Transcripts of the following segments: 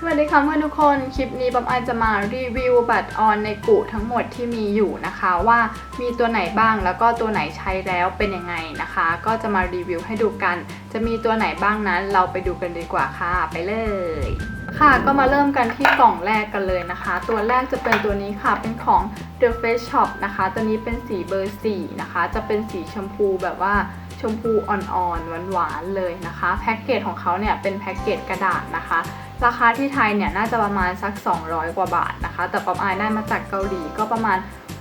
สวัสดีค่ะเพื่อนทุกคน คลิปนี้ป๊อปอายจะมารีวิวบัตรออนในกุทั้งหมดที่มีอยู่นะคะ ว่ามีตัวไหนบ้างแล้วก็ตัวไหนใช้แล้วเป็นยังไงนะคะ ก็จะมารีวิวให้ดูกัน จะมีตัวไหนบ้างนั้น เราไปดูกันดีกว่าค่ะ ไปเลย ค่ะก็มาเริ่มกันที่กล่องแรกกันเลยนะคะ ตัวแรกจะเป็นตัวนี้ค่ะเป็นของ The Face Shop นะคะ ตัวนี้เป็นสีเบอร์4นะคะ จะเป็นสีชมพูแบบว่าชมพูอ่อนๆหวานๆเลยนะคะ แพ็กเกจของเขาเนี่ยเป็นแพ็กเกจกระดาษนะคะ ราคาที่ไทยเนี่ยน่าจะประมาณสัก 200 กว่าบาทนะคะ แต่ป๊อปอายได้มาจากเกาหลีก็ประมาณ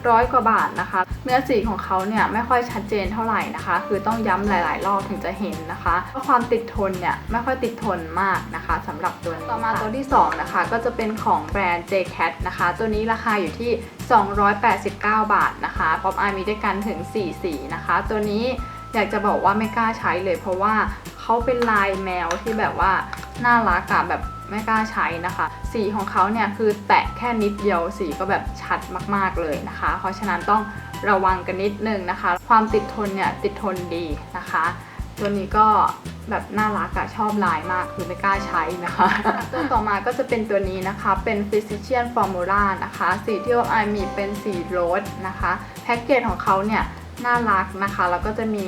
ร้อยกว่าบาทนะคะ เนื้อสีของเขาเนี่ยไม่ค่อยชัดเจนเท่าไหร่นะคะ คือต้องย้ำหลาย ๆ รอบถึงจะเห็นนะคะเพราะความติดทนเนี่ยไม่ค่อยติดทนมากนะคะสำหรับตัวนี้ต่อมาตัวที่ 2 นะคะ ก็จะเป็นของแบรนด์ JCat นะคะ ตัวนี้ราคาอยู่ที่ 289 บาทนะคะป๊อปอายมีด้วยกันถึง 4 สีนะคะ ตัวนี้อยากจะบอกว่าไม่กล้าใช้เลย เพราะว่าเขาเป็นลายแมวที่แบบว่าน่ารักอะแบบ ไม่กล้าใช้นะคะ สีของเขาเนี่ยคือแตะแค่นิดเดียวสีก็แบบชัดมากๆเลยนะคะ เพราะฉะนั้นต้องระวังกันนิดนึงนะคะ ความติดทนเนี่ยติดทนดีนะคะ ตัวนี้ก็แบบน่ารักอะชอบลายมากคือไม่กล้าใช้นะคะ ตัวต่อมาก็จะเป็นตัวนี้นะคะ เป็น Physician Formula นะคะ สีที่ว่าไอมีเป็นสีโรสนะคะ แพ็กเกจของเขาเนี่ยน่ารักนะคะ แล้วก็จะมี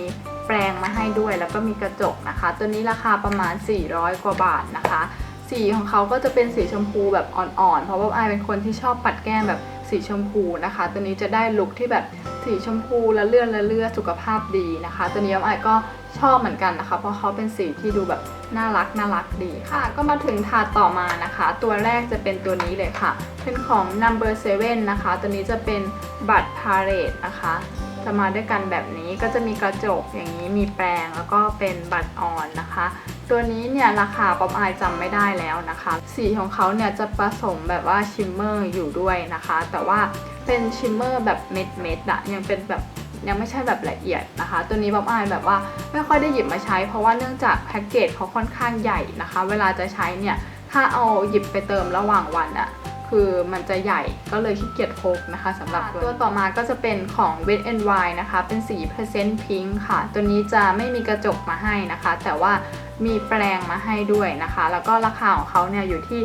แปรงมาให้ด้วยแล้วก็มีกระจกนะคะ ตัวนี้ราคาประมาณ 400 กว่าบาทนะคะ สีของเขาก็จะเป็นสีชมพูแบบอ่อนๆ เพราะว่าไอเป็นคนที่ชอบปัดแก้มแบบสีชมพูนะคะ ตัวนี้จะได้ลุคที่แบบสีชมพูและเลื่อนและเลื่อสุขภาพดีนะคะ ตัวนี้ไอก็ชอบเหมือนกันนะคะ เพราะเขาเป็นสีที่ดูแบบน่ารักน่ารักดีค่ะ ก็มาถึงถาต่อมานะคะ ตัวแรกจะเป็นตัวนี้เลยค่ะ เป็นของ number 7นะคะ ตัวนี้จะเป็นบัตรพาเรตนะคะจะมาด้วยกันแบบนี้ก็จะมีกระจกอย่างนี้มีแปรงแล้วก็เป็นบัตรออนนะคะ ตัวนี้เนี่ยราคาป๊อปอายจำไม่ได้แล้วนะคะ สีของเขาเนี่ยจะผสมแบบว่าชิมเมอร์อยู่ด้วยนะคะ แต่ว่าเป็นชิมเมอร์แบบเม็ดเม็ดๆอะยังเป็นแบบยังไม่ใช่แบบละเอียดนะคะ ตัวนี้ป๊อปอายแบบว่าไม่ค่อยได้หยิบมาใช้ เพราะว่าเนื่องจากแพ็กเกจเขาค่อนข้างใหญ่นะคะ เวลาจะใช้เนี่ยถ้าเอาหยิบไปเติมระหว่างวันอะคือมันจะใหญ่ก็เลยขี้เกียจพกนะคะสำหรับตัวต่อมาก็จะเป็นของ Wet n y นะคะ เป็นสี Percent Pink ค่ะ ตัวนี้จะไม่มีกระจกมาให้นะคะ แต่ว่า มีแปลงมาให้ด้วยนะคะ แล้วก็ราคาของเขาเนี่ยอยู่ที่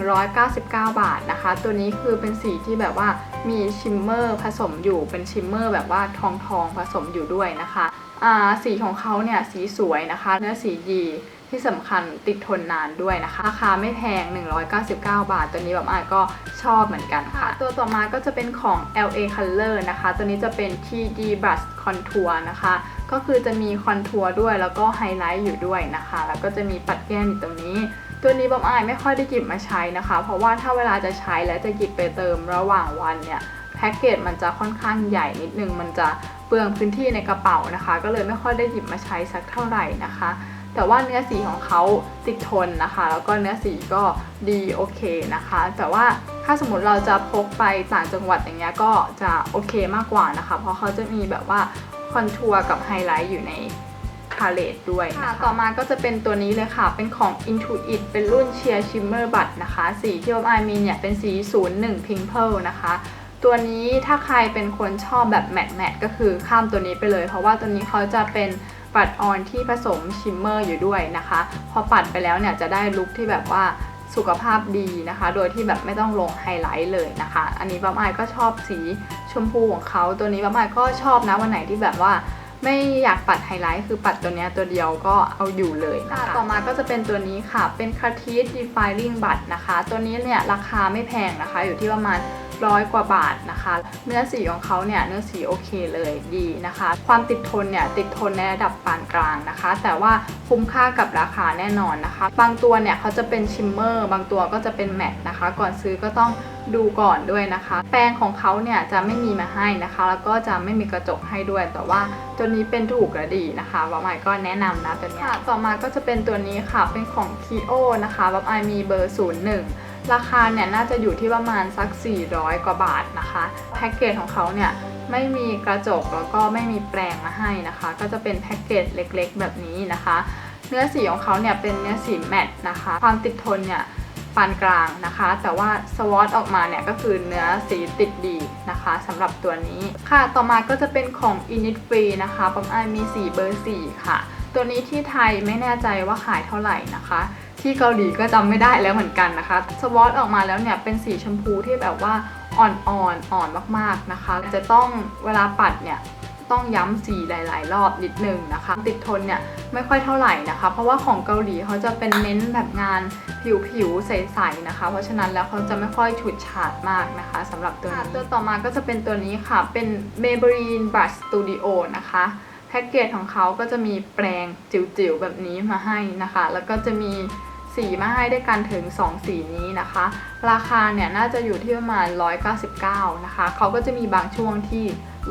199 บาทนะคะ ตัวนี้คือเป็นสีที่แบบว่ามีชิมเมอร์ผสมอยู่เป็นชิมเมอร์แบบว่าทองทองๆผสมอยู่ด้วยนะคะอ่าสีของเขาเนี่ยสีสวยนะคะเนื้อสีดี ที่สำคัญติดทนนานด้วยนะคะ ราคาไม่แพง 199 บาท ตัวนี้แบบอายก็ชอบเหมือนกันค่ะ ตัวต่อมาก็จะเป็นของ LA Color นะคะ ตัวนี้จะเป็น TD Brush Contour นะคะ ก็คือจะมีคอนทัวร์ด้วยแล้วก็ไฮไลท์อยู่ด้วยนะคะ แล้วก็จะมีปัดแก้มอยู่ตรงนี้ตัวนี้บอมอายไม่ค่อยได้หยิบมาใช้นะคะ เพราะว่าถ้าเวลาจะใช้แล้วจะหยิบไปเติมระหว่างวันเนี่ยแพ็กเกจมันจะค่อนข้างใหญ่นิดนึง มันจะเปลืองพื้นที่ในกระเป๋านะคะ ก็เลยไม่ค่อยได้หยิบมาใช้สักเท่าไหร่นะคะ แต่ว่าเนื้อสีของเขาติดทนนะคะ แล้วก็เนื้อสีก็ดีโอเคนะคะ แต่ว่าถ้าสมมติเราจะพกไปต่างจังหวัดอย่างเงี้ยก็จะโอเคมากกว่านะคะ เพราะเขาจะมีแบบว่าคอนทัวร์กับไฮไลท์อยู่ในพาเลตด้วยนะคะต่อมาก็จะเป็นตัวนี้เลยค่ะ เป็นของ Intuit เป็นรุ่น Sheer Shimmer Butt นะคะ สีที่ว่าไอมีเนี่ยเป็นสี 01 Pimple นะคะ ตัวนี้ถ้าใครเป็นคนชอบแบบแมตต์แมตต์ก็คือข้ามตัวนี้ไปเลย เพราะว่าตัวนี้เขาจะเป็น ปัดออนที่ผสมชิมเมอร์อยู่ด้วยนะคะ พอปัดไปแล้วเนี่ยจะได้ลุคที่แบบว่าสุขภาพดีนะคะ โดยที่แบบไม่ต้องลงไฮไลท์เลยนะคะ อันนี้ป้าไมายก็ชอบสีชมพูของเขาตัวนี้ป้าไมายก็ชอบนะวันไหนที่แบบว่าไม่อยากปัดไฮไลท์คือปัดตัวนี้ตัวเดียวก็เอาอยู่เลยนะคะต่อมาก็จะเป็นตัวนี้ค่ะ เป็น c a r t i e r Defiling Butt นะคะ ตัวนี้เนี่ยราคาไม่แพงนะคะ อยู่ที่ประมาณ ร้อยกว่าบาทนะคะ เนื้อสีของเขาเนี่ยเนื้อสีโอเคเลยดีนะคะ ความติดทนเนี่ยติดทนในระดับปานกลางนะคะ แต่ว่าคุ้มค่ากับราคาแน่นอนนะคะ บางตัวเนี่ยเขาจะเป็นชิมเมอร์บางตัวก็จะเป็นแมตต์นะคะ ก่อนซื้อก็ต้องดูก่อนด้วยนะคะ แปรงของเขาเนี่ยจะไม่มีมาให้นะคะ แล้วก็จะไม่มีกระจกให้ด้วย แต่ว่าตัวนี้เป็นถูกและดีนะคะบ๊อบไอก็แนะนำนะตัวนี้ต่อมาก็จะเป็นตัวนี้ค่ะเป็นของ Kio นะคะบ๊อบไอมีเบอร์ 01 ราคาเนี่ยน่าจะอยู่ที่ประมาณสัก 400 กว่าบาทนะคะแพ็กเกจของเขาเนี่ยไม่มีกระจกแล้วก็ไม่มีแปรงมาให้นะคะ ก็จะเป็นแพ็กเกจเล็กๆ แบบนี้นะคะ เนื้อสีของเขาเนี่ยเป็นเนื้อสีแมตต์นะคะ ความติดทนเนี่ยปานกลางนะคะ แต่ว่าสวอตออกมาเนี่ยก็คือเนื้อสีติดดีนะคะสำหรับตัวนี้ค่ะต่อมาก็จะเป็นของ Innisfree นะคะปั๊มไอมีสีเบอร์ 4 ค่ะ ตัวนี้ที่ไทยไม่แน่ใจว่าขายเท่าไหร่นะคะ ที่เกาหลีก็จำไม่ได้แล้วเหมือนกันนะคะ สวอตออกมาแล้วเนี่ยเป็นสีชมพูที่แบบว่าอ่อนๆอ่อนอ่อนมากๆนะคะ จะต้องเวลาปัดเนี่ยต้องย้ำสีหลาย ๆ รอบนิดนึงนะคะ ติดทนเนี่ยไม่ค่อยเท่าไหร่นะคะ เพราะว่าของเกาหลีเขาจะเป็นเน้นแบบงานผิวๆใสๆนะคะ เพราะฉะนั้นแล้วเขาจะไม่ค่อยฉูดฉาดมากนะคะสำหรับตัวนี้ตัวต่อมาก็จะเป็นตัวนี้ค่ะเป็น Maybelline Brush Studio นะคะ แพ็กเกจของเขาก็จะมีแปรงจิ๋วๆแบบนี้มาให้นะคะ แล้วก็จะมีสีมาให้ด้วยกันถึง 2 สีนี้นะคะ ราคาเนี่ยน่าจะอยู่ที่ประมาณ 199 นะคะ เขาก็จะมีบางช่วงที่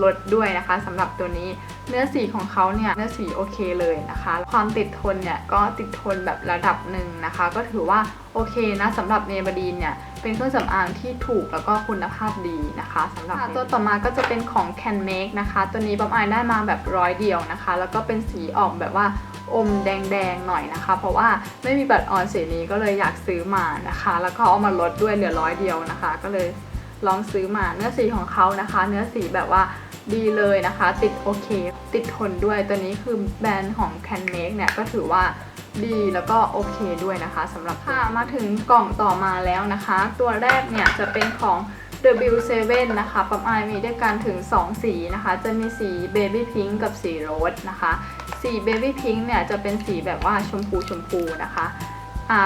ลดด้วยนะคะสำหรับตัวนี้เนื้อสีของเขาเนี่ยเนื้อสีโอเคเลยนะคะ ความติดทนเนี่ยก็ติดทนแบบระดับหนึ่งนะคะ ก็ถือว่าโอเคนะสำหรับเนบดีนเนี่ยเป็นเครื่องสำอางที่ถูกแล้วก็คุณภาพดีนะคะสำหรับตัวต่อมาก็จะเป็นของ Can Make นะคะ ตัวนี้ป๊อปอายได้มาแบบร้อยเดียวนะคะ แล้วก็เป็นสีออกแบบว่าอมแดงๆหน่อยนะคะ เพราะว่าไม่มีบัตรออนสีนี้ก็เลยอยากซื้อมานะคะ แล้วก็เอามาลดด้วยเหลือร้อยเดียวนะคะ ก็เลยลองซื้อมาเนื้อสีของเขานะคะ เนื้อสีแบบว่า ดีเลยนะคะ ติดโอเค ติดทนด้วยตัวนี้คือแบรนด์ของ Can Make เนี่ยก็ถือว่าดีแล้วก็โอเคด้วยนะคะสำหรับค่ะมาถึงกล่องต่อมาแล้วนะคะ ตัวแรกเนี่ยจะเป็นของ W7 นะคะปั๊มไอมีด้วยกันถึง 2 สีนะคะ จะมีสี Baby Pink กับสีโรสนะคะ สี Baby Pink เนี่ยจะเป็นสีแบบว่าชมพูชมพูนะคะ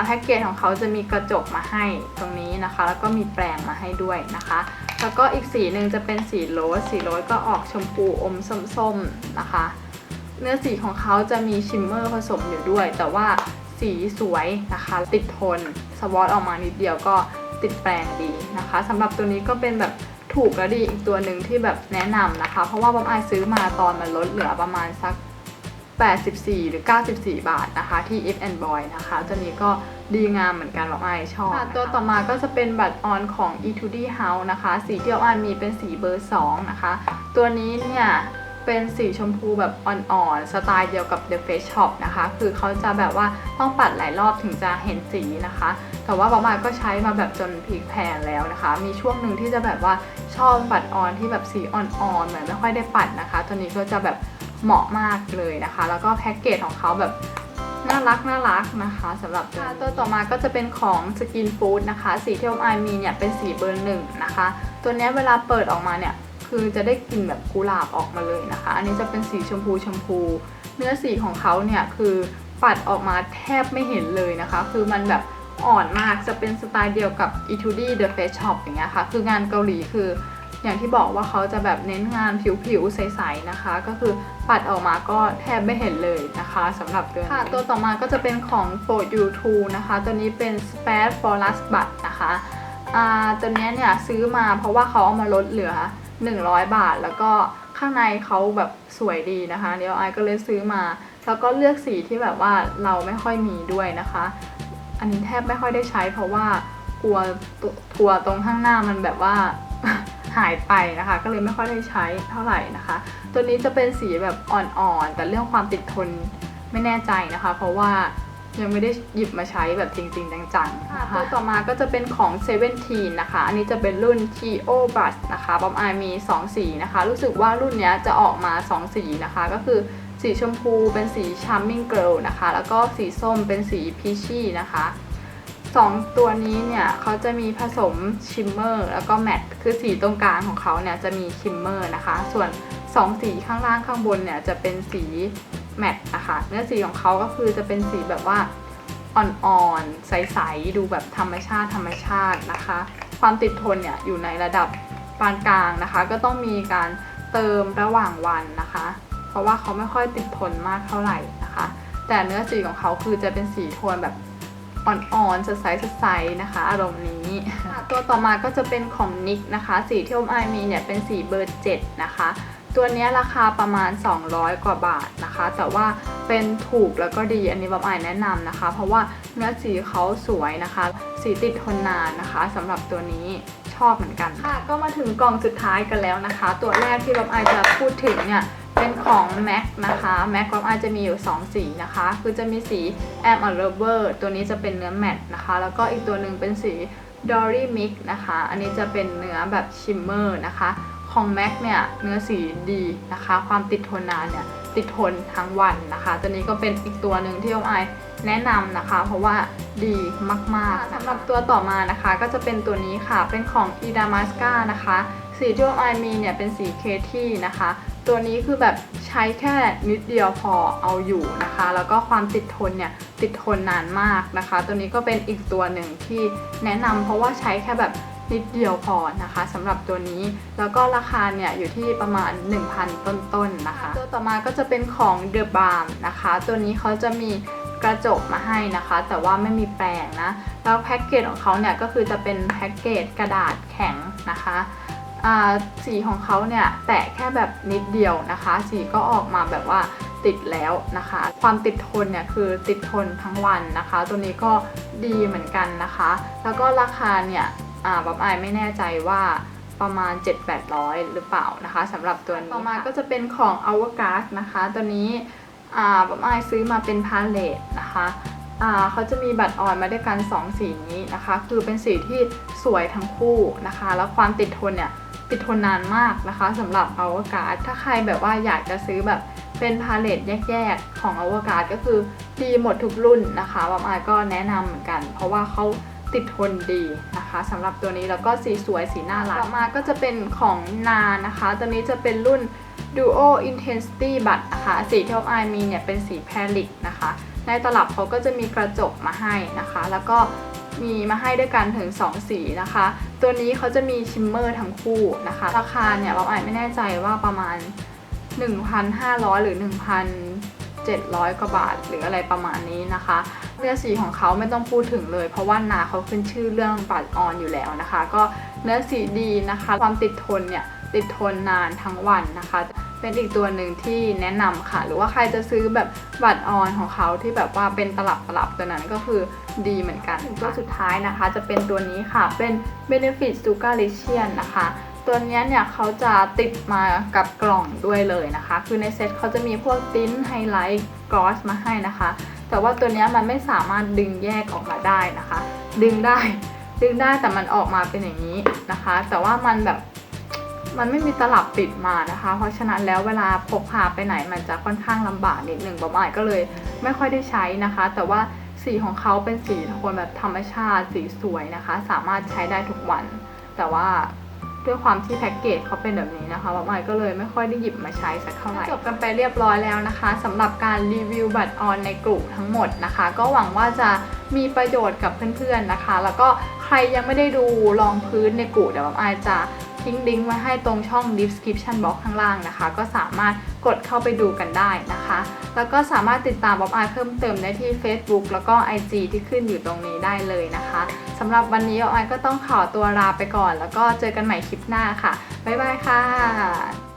แพ็กเกจของเขาจะมีกระจกมาให้ตรงนี้นะคะ แล้วก็มีแปรงมาให้ด้วยนะคะ แล้วก็อีกสีหนึ่งจะเป็นสีโรส สีโรสก็ออกชมพูอมส้มๆนะคะ เนื้อสีของเขาจะมีชิมเมอร์ผสมอยู่ด้วย แต่ว่าสีสวยนะคะ ติดทน สวอตออกมานิดเดียวก็ติดแปรงดีนะคะสำหรับตัวนี้ก็เป็นแบบถูกและดีอีกตัวหนึ่งที่แบบแนะนำนะคะ เพราะว่าบอมไอายซื้อมาตอนมันลดเหลือประมาณสัก 84 หรือ 94 บาทนะคะ ที่ If and Boy นะคะตัวนี้ก็ดีงามเหมือนกันบอมไอายชอบตัวต่อมาก็จะเป็นบัตรออนของ e 2 d House นะคะ สีที่บอมไอายมีเป็นสีเบอร์ 2 นะคะ ตัวนี้เนี่ยเป็นสีชมพูแบบอ่อนๆ สไตล์เดียวกับ The Face Shop นะคะ คือเขาจะแบบว่าต้องปัดหลายรอบถึงจะเห็นสีนะคะ แต่ว่าบอมไอายก็ใช้มาแบบจนพลิกแพลงแล้วนะคะ มีช่วงหนึ่งที่จะแบบว่าชอบปัดออนที่แบบสีอ่อนๆ เหมือนไม่ค่อยได้ปัดนะคะ ตัวนี้ก็จะแบบ เหมาะมากเลยนะคะ แล้วก็แพ็กเกจของเขาแบบน่ารักน่ารักนะคะสำหรับตัวนี้ตัวต่อมาก็จะเป็นของ Skin Food นะคะ สีที่บอมไอายมีเนี่ยเป็นสีเบอร์หนึ่งนะคะ ตัวเนี้ยเวลาเปิดออกมาเนี่ยคือจะได้กลิ่นแบบกุหลาบออกมาเลยนะคะ อันนี้จะเป็นสีชมพูชมพู เนื้อสีของเขาเนี่ยคือปัดออกมาแทบไม่เห็นเลยนะคะ คือมันแบบอ่อนมากจะเป็นสไตล์เดียวกับ e t u d y The Face Shop อย่างเงี้ยค่ะ คืองานเกาหลีคือ อย่างที่บอกว่าเขาจะแบบเน้นงานผิวๆใสๆนะคะ ก็คือปัดออกมาก็แทบไม่เห็นเลยนะคะสำหรับตัวนี้ค่ะตัวต่อมาก็จะเป็นของ For You Too นะคะ ตัวนี้เป็น Spare for Last But นะคะตัวเนี้ยเนี่ยซื้อมาเพราะว่าเขาเอามาลดเหลือ 100 บาท แล้วก็ข้างในเขาแบบสวยดีนะคะเดี๋ยวไอก็เลยซื้อมา แล้วก็เลือกสีที่แบบว่าเราไม่ค่อยมีด้วยนะคะ อันนี้แทบไม่ค่อยได้ใช้เพราะว่ากลัวตัวตรงข้างหน้ามันแบบว่า หายไปนะคะ ก็เลยไม่ค่อยได้ใช้เท่าไหร่นะคะ ตัวนี้จะเป็นสีแบบอ่อนๆ แต่เรื่องความติดทนไม่แน่ใจนะคะ เพราะว่ายังไม่ได้หยิบมาใช้แบบจริงๆ จังๆนะคะตัวต่อมาก็จะเป็นของ Seventeen นะคะ อันนี้จะเป็นรุ่น T.O. Brush นะคะบอมไอมี 2 สีนะคะ รู้สึกว่ารุ่นนี้จะออกมา 2 สีนะคะ ก็คือสีชมพูเป็นสี Charming Girl นะคะ แล้วก็สีส้มเป็นสี Peachy นะคะ สองตัวนี้เนี่ยเขาจะมีผสมชิมเมอร์แล้วก็แมตต์คือสีตรงกลางของเขาเนี่ยจะมีชิมเมอร์นะคะ ส่วน2สีข้างล่างข้างบนเนี่ยจะเป็นสีแมตต์นะคะเนื้อสีของเขาก็คือจะเป็นสีแบบว่าอ่อนๆใสๆดูแบบธรรมชาติธรรมชาตินะคะ ความติดทนเนี่ยอยู่ในระดับปานกลางนะคะ ก็ต้องมีการเติมระหว่างวันนะคะ เพราะว่าเขาไม่ค่อยติดทนมากเท่าไหร่นะคะ แต่เนื้อสีของเขาคือจะเป็นสีโทนแบบ อ่อนๆสดใสสดใสนะคะ อารมณ์นี้ ตัวต่อมาก็จะเป็นของนิกนะคะ สีที่อมไอมีเนี่ยเป็นสีเบอร์7นะคะ ตัวเนี้ยราคาประมาณ 200 กว่าบาทนะคะ แต่ว่าเป็นถูกแล้วก็ดีอันนี้บอมไอแนะนำนะคะ เพราะว่าเนื้อสีเขาสวยนะคะ สีติดทนนานนะคะสำหรับตัวนี้ชอบเหมือนกันค่ะ ก็มาถึงกล่องสุดท้ายกันแล้วนะคะ ตัวแรกที่บอมไอจะพูดถึงเนี่ย เป็นของ MAC นะคะ MAC ของอาจจะมีอยู่ 2 สีนะคะ คือจะมีสี Am a Lover ตัวนี้จะเป็นเนื้อแมตต์นะคะ แล้วก็อีกตัวหนึ่งเป็นสี Dory Mix นะคะ อันนี้จะเป็นเนื้อแบบชิมเมอร์นะคะ ของ MAC เนี่ยเนื้อสีดีนะคะ ความติดทนนานเนี่ยติดทนทั้งวันนะคะ ตัวนี้ก็เป็นอีกตัวหนึ่งที่อมไอแนะนำนะคะ เพราะว่าดีมากๆสำหรับตัวต่อมานะคะ ก็จะเป็นตัวนี้ค่ะ เป็นของ e d a m a s c a นะคะ สีที่ออยมีเนี่ยเป็นสีเคที่นะคะ ตัวนี้คือแบบใช้แค่นิดเดียวพอเอาอยู่นะคะ แล้วก็ความติดทนเนี่ยติดทนนานมากนะคะ ตัวนี้ก็เป็นอีกตัวหนึ่งที่แนะนำเพราะว่าใช้แค่แบบนิดเดียวพอนะคะสำหรับตัวนี้แล้วก็ราคาเนี่ยอยู่ที่ประมาณ 1,000 ต้นๆนะคะ ตัวต่อมาก็จะเป็นของ The Balm นะคะ ตัวนี้เขาจะมีกระจกมาให้นะคะ แต่ว่าไม่มีแปรงนะ แล้วแพ็กเกจของเขาเนี่ยก็คือจะเป็นแพ็กเกจกระดาษแข็งนะคะ สีของเขาเนี่ยแตะแค่แบบนิดเดียวนะคะ สีก็ออกมาแบบว่าติดแล้วนะคะ ความติดทนเนี่ยคือติดทนทั้งวันนะคะ ตัวนี้ก็ดีเหมือนกันนะคะ แล้วก็ราคาเนี่ยบ๊อบอายไม่แน่ใจว่าประมาณ 7-800 หรือเปล่านะคะสำหรับตัวนี้ต่อมาก็จะเป็นของ o u r g a s นะคะ ตัวนี้บ๊อบอายซื้อมาเป็นพาเลตนะคะเขาจะมีบัตรออนมาด้วยกัน 2 สีนี้นะคะ คือเป็นสีที่สวยทั้งคู่นะคะ แล้วความติดทนเนี่ย ติดทนนานมากนะคะสำหรับอวกาศถ้าใครแบบว่าอยากจะซื้อแบบเป็นพาเลตแยกๆ ของอวกาศก็คือดีหมดทุกรุ่นนะคะบางอาก็แนะนำเหมือนกัน เพราะว่าเขาติดทนดีนะคะสำหรับตัวนี้แล้วก็สีสวยสีน่ารักต่อมาก็จะเป็นของนานะคะ ตัวนี้จะเป็นรุ่น Duo Intensity บัตนะคะสีที่อายมีเนี่ยเป็นสีแพลิกนะคะ ในตลับเขาก็จะมีกระจกมาให้นะคะ แล้วก็ มีมาให้ด้วยกันถึง 2 สีนะคะ ตัวนี้เขาจะมีชิมเมอร์ทั้งคู่นะคะ ราคาเนี่ยเราอาจไม่แน่ใจว่าประมาณ 1,500 หรือ 1,700 กว่าบาท หรืออะไรประมาณนี้นะคะเนื้อสีของเขาไม่ต้องพูดถึงเลย เพราะว่านาเขาขึ้นชื่อเรื่องปัดออนอยู่แล้วนะคะ ก็เนื้อสีดีนะคะ ความติดทนเนี่ยติดทนนานทั้งวันนะคะ เป็นอีกตัวหนึ่งที่แนะนำค่ะ หรือว่าใครจะซื้อแบบบัตรออนของเขาที่แบบว่าเป็นตลับตลับตัวนั้นก็คือดีเหมือนกันตัวสุดท้ายนะคะ จะเป็นตัวนี้ค่ะเป็น Benefit s u g a r i c i a n นะคะตัวนี้เนี่ยเขาจะติดมากับกล่องด้วยเลยนะคะ คือในเซ็ตเขาจะมีพวกติ้นไฮไลท์กรอสมาให้นะคะ แต่ว่าตัวนี้มันไม่สามารถดึงแยกออกมาได้นะคะ ดึงได้ ดึงได้แต่มันออกมาเป็นอย่างนี้นะคะ แต่ว่ามันแบบ มันไม่มีตลับติดมานะคะ เพราะฉะนั้นแล้วเวลาพกพาไปไหนมันจะค่อนข้างลำบากนิดหนึ่งบอบอายก็เลยไม่ค่อยได้ใช้นะคะ แต่ว่าสีของเขาเป็นสีโทนแบบธรรมชาติสีสวยนะคะ สามารถใช้ได้ทุกวัน แต่ว่าด้วยความที่แพ็กเกจเขาเป็นแบบนี้นะคะบอบอายก็เลยไม่ค่อยได้หยิบมาใช้สักเท่าไหร่จบกันไปเรียบร้อยแล้วนะคะสำหรับการรีวิวบัตรออนในกลุ่มทั้งหมดนะคะ ก็หวังว่าจะมีประโยชน์กับเพื่อนๆนะคะ แล้วก็ใครยังไม่ได้ดูรองพื้นในกลุ่มเดี๋ยวบอบอายจะ ทิ้งลิงก์ไว้ให้ตรงช่อง description box ข้างล่างนะคะ ก็สามารถกดเข้าไปดูกันได้นะคะ แล้วก็สามารถติดตามบ๊อบอาเพิ่มเติมได้ที่ Facebook แล้วก็ IG ที่ขึ้นอยู่ตรงนี้ได้เลยนะคะสำหรับวันนี้บ๊อบอาก็ต้องขอตัวลาไปก่อน แล้วก็เจอกันใหม่คลิปหน้าค่ะบ๊ายบายค่ะ